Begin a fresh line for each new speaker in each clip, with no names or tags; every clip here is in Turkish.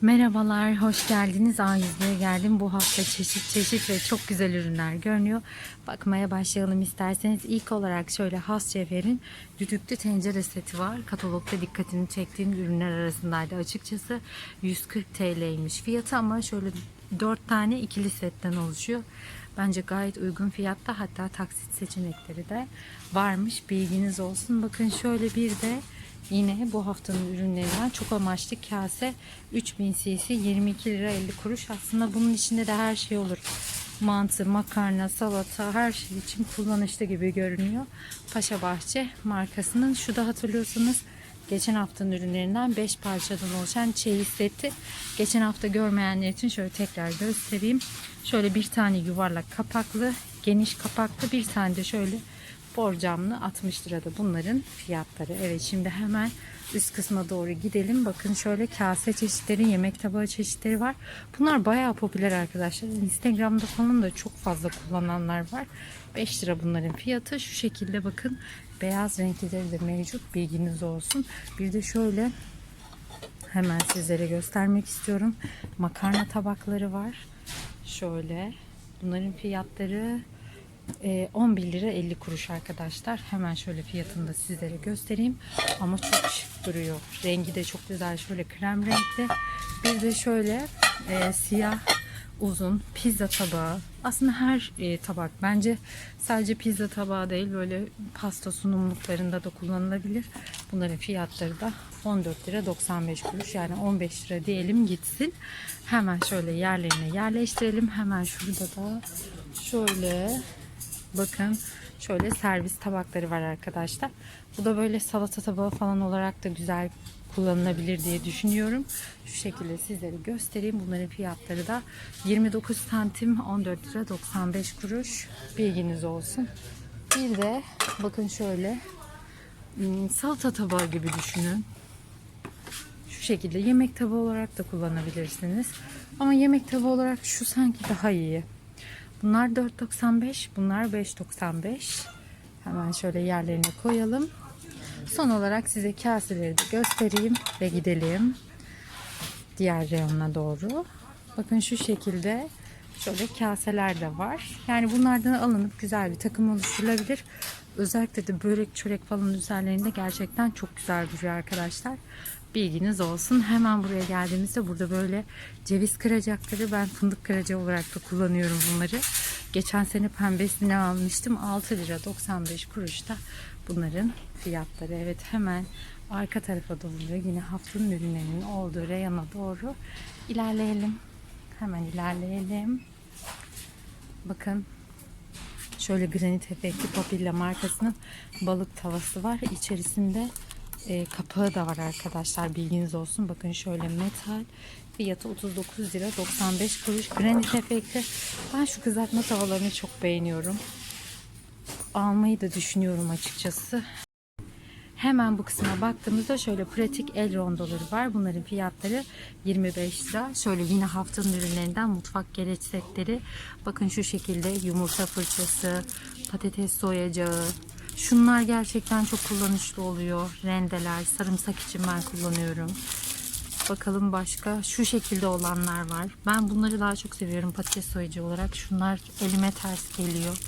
Merhabalar, hoş geldiniz. A101'e geldim. Bu hafta çeşit çeşit ve çok güzel ürünler görünüyor. Bakmaya başlayalım isterseniz. İlk olarak şöyle Has Cevher'in düdüklü tencere seti var. Katalogda dikkatini çektiğim ürünler arasındaydı. Açıkçası 140 TL'ymiş fiyatı ama şöyle 4 tane ikili setten oluşuyor. Bence gayet uygun fiyatta hatta taksit seçenekleri de varmış. Bilginiz olsun. Bakın şöyle bir de Yine bu haftanın ürünlerinden çok amaçlı kase 3000 cc 22 lira 50 kuruş. Aslında bunun içinde de her şey olur. Mantı, makarna, salata her şey için kullanışlı gibi görünüyor. Paşa Bahçe markasının şu da hatırlıyorsunuz geçen haftanın ürünlerinden 5 parçadan oluşan çeyiz seti. Geçen hafta görmeyenler için şöyle tekrar göstereyim. Şöyle bir tane yuvarlak kapaklı, geniş kapaklı bir tane de şöyle borcamlı 60 lirada bunların fiyatları. Evet şimdi hemen üst kısma doğru gidelim. Bakın şöyle kase çeşitleri, yemek tabağı çeşitleri var. Bunlar bayağı popüler arkadaşlar. Instagram'da falan da çok fazla kullananlar var. 5 lira bunların fiyatı. Şu şekilde bakın beyaz renkleri de mevcut. Bilginiz olsun. Bir de şöyle hemen sizlere göstermek istiyorum. Makarna tabakları var. Şöyle bunların fiyatları e, 11 lira 50 kuruş arkadaşlar. Hemen şöyle fiyatını da sizlere göstereyim. Ama çok şık duruyor. Rengi de çok güzel. Şöyle krem renkli. Bir de şöyle e, siyah uzun pizza tabağı. Aslında her e, tabak bence sadece pizza tabağı değil böyle pasta sunumluklarında da kullanılabilir. Bunların fiyatları da 14 lira 95 kuruş yani 15 lira diyelim gitsin. Hemen şöyle yerlerine yerleştirelim. Hemen şurada da şöyle Bakın şöyle servis tabakları var arkadaşlar. Bu da böyle salata tabağı falan olarak da güzel kullanılabilir diye düşünüyorum. Şu şekilde sizlere göstereyim. Bunların fiyatları da 29 santim 14 lira 95 kuruş. Bilginiz olsun. Bir de bakın şöyle hmm, salata tabağı gibi düşünün. Şu şekilde yemek tabağı olarak da kullanabilirsiniz. Ama yemek tabağı olarak şu sanki daha iyi. Bunlar 4.95, bunlar 5.95. Hemen şöyle yerlerine koyalım. Son olarak size kaseleri de göstereyim ve gidelim. Diğer reyonuna doğru. Bakın şu şekilde şöyle kaseler de var. Yani bunlardan alınıp güzel bir takım oluşturulabilir. Özellikle de börek çörek falan üzerlerinde gerçekten çok güzel duruyor arkadaşlar. Bilginiz olsun. Hemen buraya geldiğimizde burada böyle ceviz kıracakları ben fındık kıracı olarak da kullanıyorum bunları. Geçen sene pembesini almıştım. 6 lira 95 kuruş da bunların fiyatları. Evet hemen arka tarafa doğru yine haftanın ürünlerinin olduğu reyona doğru ilerleyelim. Hemen ilerleyelim. Bakın şöyle granit efekti Papilla markasının balık tavası var. İçerisinde e, kapağı da var arkadaşlar bilginiz olsun. Bakın şöyle metal fiyatı 39 lira 95 kuruş. Granit efekti. Ben şu kızartma tavalarını çok beğeniyorum. Almayı da düşünüyorum açıkçası. Hemen bu kısma baktığımızda şöyle pratik el rondoları var. Bunların fiyatları 25 lira. Şöyle yine haftanın ürünlerinden mutfak gereç setleri. Bakın şu şekilde yumurta fırçası, patates soyacağı. Şunlar gerçekten çok kullanışlı oluyor. Rendeler, sarımsak için ben kullanıyorum. Bakalım başka şu şekilde olanlar var. Ben bunları daha çok seviyorum patates soyucu olarak. Şunlar elime ters geliyor.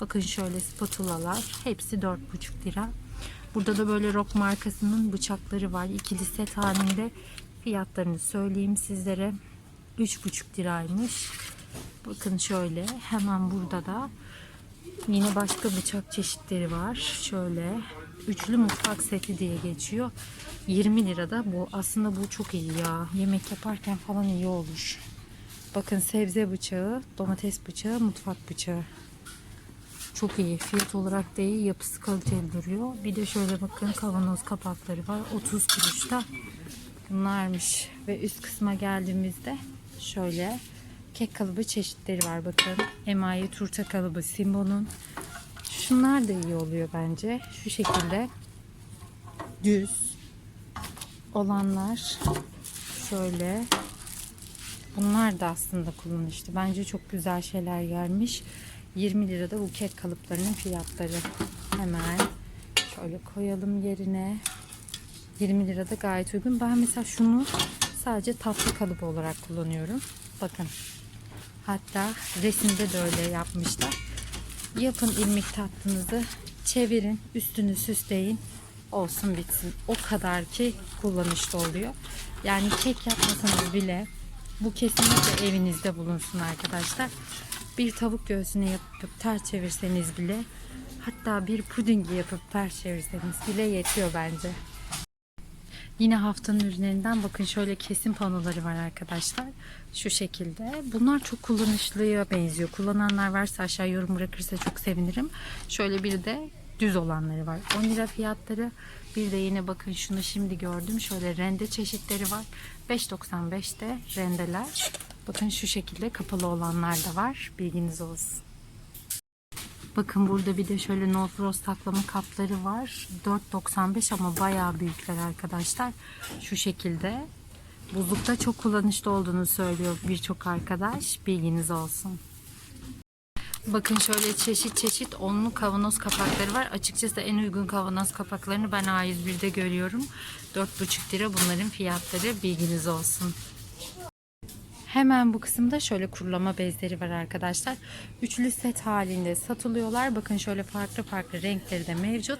Bakın şöyle spatulalar. Hepsi 4,5 lira. Burada da böyle Rock markasının bıçakları var. İkili set halinde. Fiyatlarını söyleyeyim sizlere. 3,5 liraymış. Bakın şöyle hemen burada da yine başka bıçak çeşitleri var. Şöyle üçlü mutfak seti diye geçiyor. 20 lirada bu. Aslında bu çok iyi ya. Yemek yaparken falan iyi olur. Bakın sebze bıçağı, domates bıçağı, mutfak bıçağı. Çok iyi. Fiyat olarak da iyi. Yapısı kaliteli duruyor. Bir de şöyle bakın kavanoz kapakları var. 30 kuruşta. Bunlarmış. Ve üst kısma geldiğimizde şöyle kek kalıbı çeşitleri var. Bakın emayi turta kalıbı Simbo'nun. Şunlar da iyi oluyor bence. Şu şekilde düz olanlar şöyle bunlar da aslında kullanışlı. Bence çok güzel şeyler gelmiş. 20 lirada bu kek kalıplarının fiyatları. Hemen şöyle koyalım yerine. 20 lirada gayet uygun. Ben mesela şunu sadece tatlı kalıbı olarak kullanıyorum. Bakın. Hatta resimde de öyle yapmışlar. Yapın ilmik tatlınızı. Çevirin. Üstünü süsleyin. Olsun bitsin. O kadar ki kullanışlı oluyor. Yani kek yapmasanız bile bu kesinlikle evinizde bulunsun arkadaşlar. Bir tavuk göğsünü yapıp ters çevirseniz bile hatta bir pudingi yapıp ters çevirseniz bile yetiyor bence. Yine haftanın ürünlerinden bakın şöyle kesim panoları var arkadaşlar. Şu şekilde. Bunlar çok kullanışlıya benziyor. Kullananlar varsa aşağı yorum bırakırsa çok sevinirim. Şöyle bir de düz olanları var. 10 lira fiyatları. Bir de yine bakın şunu şimdi gördüm. Şöyle rende çeşitleri var. 5.95'te rendeler. Bakın şu şekilde kapalı olanlar da var. Bilginiz olsun. Bakın burada bir de şöyle no frost saklama kapları var. 4.95 ama bayağı büyükler arkadaşlar. Şu şekilde. Buzlukta çok kullanışlı olduğunu söylüyor birçok arkadaş. Bilginiz olsun. Bakın şöyle çeşit çeşit onlu kavanoz kapakları var. Açıkçası en uygun kavanoz kapaklarını ben A101'de görüyorum. 4,5 lira bunların fiyatları bilginiz olsun. Hemen bu kısımda şöyle kurulama bezleri var arkadaşlar. Üçlü set halinde satılıyorlar. Bakın şöyle farklı farklı renkleri de mevcut.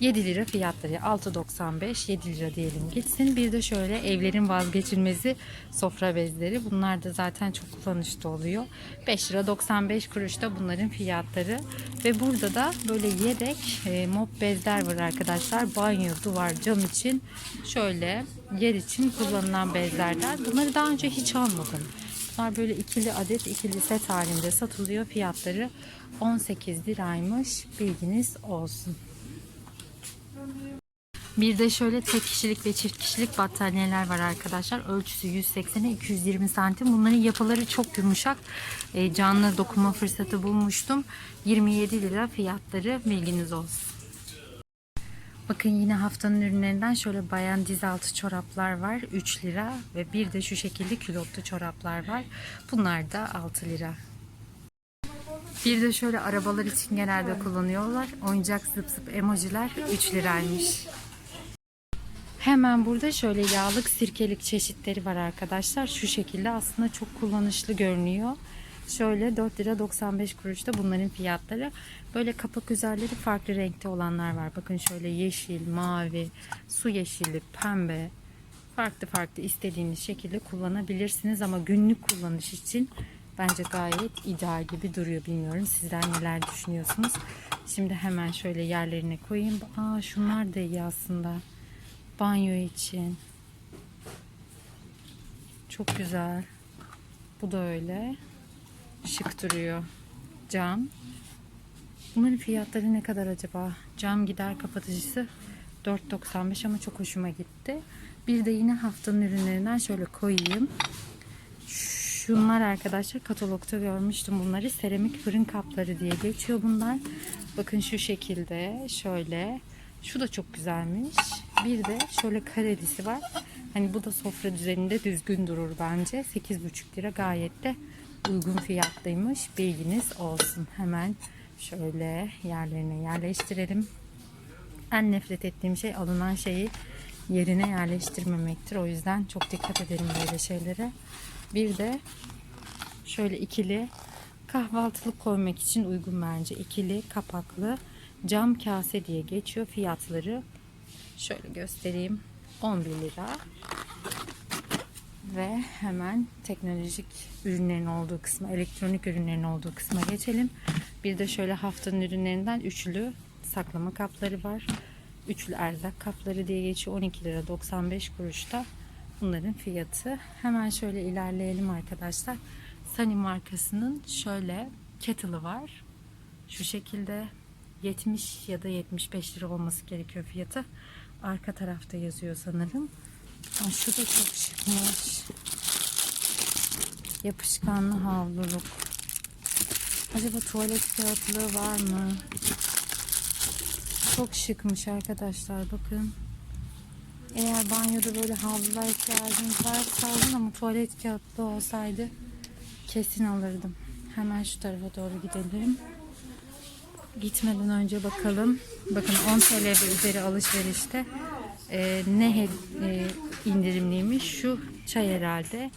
7 lira fiyatları. 6.95 7 lira diyelim gitsin. Bir de şöyle evlerin vazgeçilmezi sofra bezleri. Bunlar da zaten çok kullanışlı oluyor. 5 lira 95 kuruş da bunların fiyatları. Ve burada da böyle yedek e, mop bezler var arkadaşlar. Banyo, duvar, cam için şöyle yer için kullanılan bezlerden. Bunları daha önce hiç almadım. Bunlar böyle ikili adet ikili set halinde satılıyor. Fiyatları 18 liraymış. Bilginiz olsun. Bir de şöyle tek kişilik ve çift kişilik battaniyeler var arkadaşlar. Ölçüsü 180'e 220 santim. Bunların yapıları çok yumuşak. E, canlı dokuma fırsatı bulmuştum. 27 lira fiyatları bilginiz olsun. Bakın yine haftanın ürünlerinden şöyle bayan diz altı çoraplar var 3 lira ve bir de şu şekilde külotlu çoraplar var. Bunlar da 6 lira. Bir de şöyle arabalar için genelde kullanıyorlar. Oyuncak zıp zıp emojiler 3 liraymış. Hemen burada şöyle yağlık sirkelik çeşitleri var arkadaşlar. Şu şekilde aslında çok kullanışlı görünüyor. Şöyle 4 lira 95 kuruşta bunların fiyatları. Böyle kapak üzerleri farklı renkte olanlar var. Bakın şöyle yeşil, mavi, su yeşili, pembe. Farklı farklı istediğiniz şekilde kullanabilirsiniz ama günlük kullanış için bence gayet ideal gibi duruyor. Bilmiyorum sizler neler düşünüyorsunuz. Şimdi hemen şöyle yerlerine koyayım. Aa şunlar da iyi aslında. Banyo için. Çok güzel. Bu da öyle. Şık duruyor. Cam. Bunların fiyatları ne kadar acaba? Cam gider kapatıcısı 4.95 ama çok hoşuma gitti. Bir de yine haftanın ürünlerinden şöyle koyayım. Şunlar arkadaşlar katalogda görmüştüm bunları. Seramik fırın kapları diye geçiyor bunlar. Bakın şu şekilde şöyle. Şu da çok güzelmiş. Bir de şöyle karelisi var. Hani bu da sofra düzeninde düzgün durur bence. 8,5 lira gayet de uygun fiyatlıymış. Bilginiz olsun. Hemen şöyle yerlerine yerleştirelim. En nefret ettiğim şey alınan şeyi yerine yerleştirmemektir. O yüzden çok dikkat edelim böyle şeylere. Bir de şöyle ikili kahvaltılık koymak için uygun bence. İkili kapaklı cam kase diye geçiyor. Fiyatları şöyle göstereyim. 11 lira. Ve hemen teknolojik ürünlerin olduğu kısma, elektronik ürünlerin olduğu kısma geçelim. Bir de şöyle haftanın ürünlerinden üçlü saklama kapları var. Üçlü erzak kapları diye geçiyor. 12 lira 95 kuruşta. Bunların fiyatı. Hemen şöyle ilerleyelim arkadaşlar. Sunny markasının şöyle kettle'ı var. Şu şekilde 70 ya da 75 lira olması gerekiyor fiyatı. Arka tarafta yazıyor sanırım. Aa, şu da çok şıkmış. Yapışkanlı havluluk. Acaba tuvalet kağıtlığı var mı? Çok şıkmış arkadaşlar bakın. Eğer banyoda böyle havlular ihtiyacınız varsa alın ama tuvalet kağıtlı olsaydı kesin alırdım. Hemen şu tarafa doğru gidelim. Gitmeden önce bakalım. Bakın 10 TL ve üzeri alışverişte e, ne e, indirimliymiş? Şu çay herhalde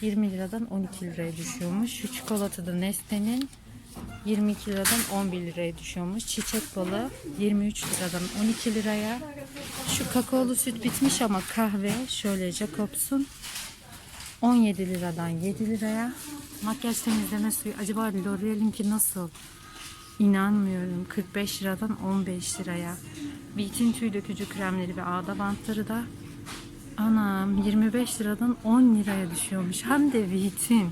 20 liradan 12 liraya düşüyormuş. Şu çikolata da Neste'nin 22 liradan 11 liraya düşüyormuş. Çiçek balı 23 liradan 12 liraya. Şu kakaolu süt bitmiş ama kahve şöyle Jacobs'un 17 liradan 7 liraya. Makyaj temizleme suyu. Acaba L'Oreal'inki nasıl? İnanmıyorum. 45 liradan 15 liraya. Beat'in tüy dökücü kremleri ve ağda bantları da anam 25 liradan 10 liraya düşüyormuş. Hem de Beat'in.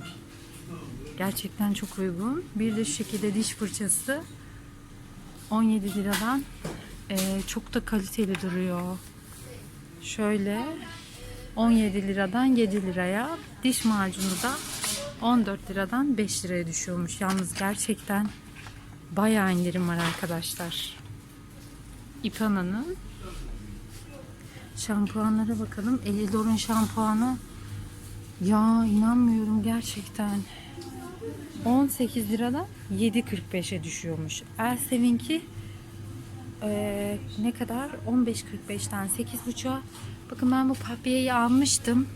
Gerçekten çok uygun. Bir de şu şekilde diş fırçası 17 liradan eee, çok da kaliteli duruyor. Şöyle 17 liradan 7 liraya diş macunu da 14 liradan 5 liraya düşüyormuş. Yalnız gerçekten bayağı indirim var arkadaşlar. İpana'nın şampuanlara bakalım. Elidor'un şampuanı ya inanmıyorum gerçekten. 18 liradan 7.45'e düşüyormuş. Elsev'inki eee, ne kadar? 15.45'ten 8.5'a. Bakın ben bu papiyeyi almıştım.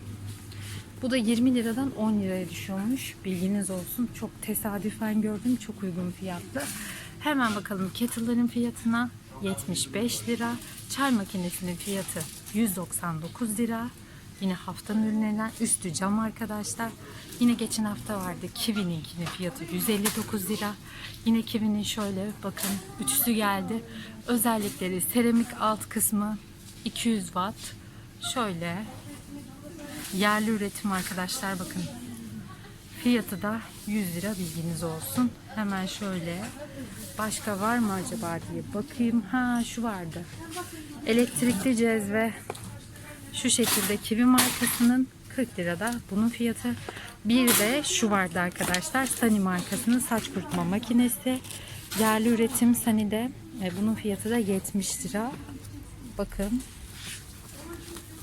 Bu da 20 liradan 10 liraya düşüyormuş. Bilginiz olsun. Çok tesadüfen gördüm. Çok uygun fiyatlı. Hemen bakalım kettle'ların fiyatına. 75 lira. Çay makinesinin fiyatı 199 lira. Yine haftanın ürünlerinden üstü cam arkadaşlar. Yine geçen hafta vardı Kiwi'ninkinin fiyatı 159 lira. Yine Kiwi'nin şöyle bakın üçlü geldi. Özellikleri seramik alt kısmı 200 watt. Şöyle yerli üretim arkadaşlar bakın. Fiyatı da 100 lira bilginiz olsun. Hemen şöyle başka var mı acaba diye bakayım. Ha şu vardı. Elektrikli cezve şu şekilde Kiwi markasının 40 lirada bunun fiyatı. Bir de şu vardı arkadaşlar. Sani markasının saç kurutma makinesi. Yerli üretim Sani'de. E, bunun fiyatı da 70 lira. Bakın.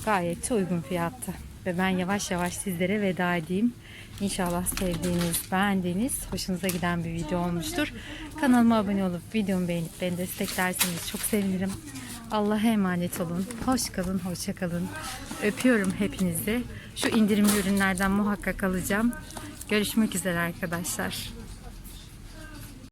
Gayet uygun fiyatta. Ve ben yavaş yavaş sizlere veda edeyim. İnşallah sevdiğiniz, beğendiğiniz, hoşunuza giden bir video olmuştur. Kanalıma abone olup videomu beğenip beni desteklerseniz çok sevinirim. Allah'a emanet olun. Hoş kalın, hoşça kalın. Öpüyorum hepinizi. Şu indirimli ürünlerden muhakkak alacağım. Görüşmek üzere arkadaşlar.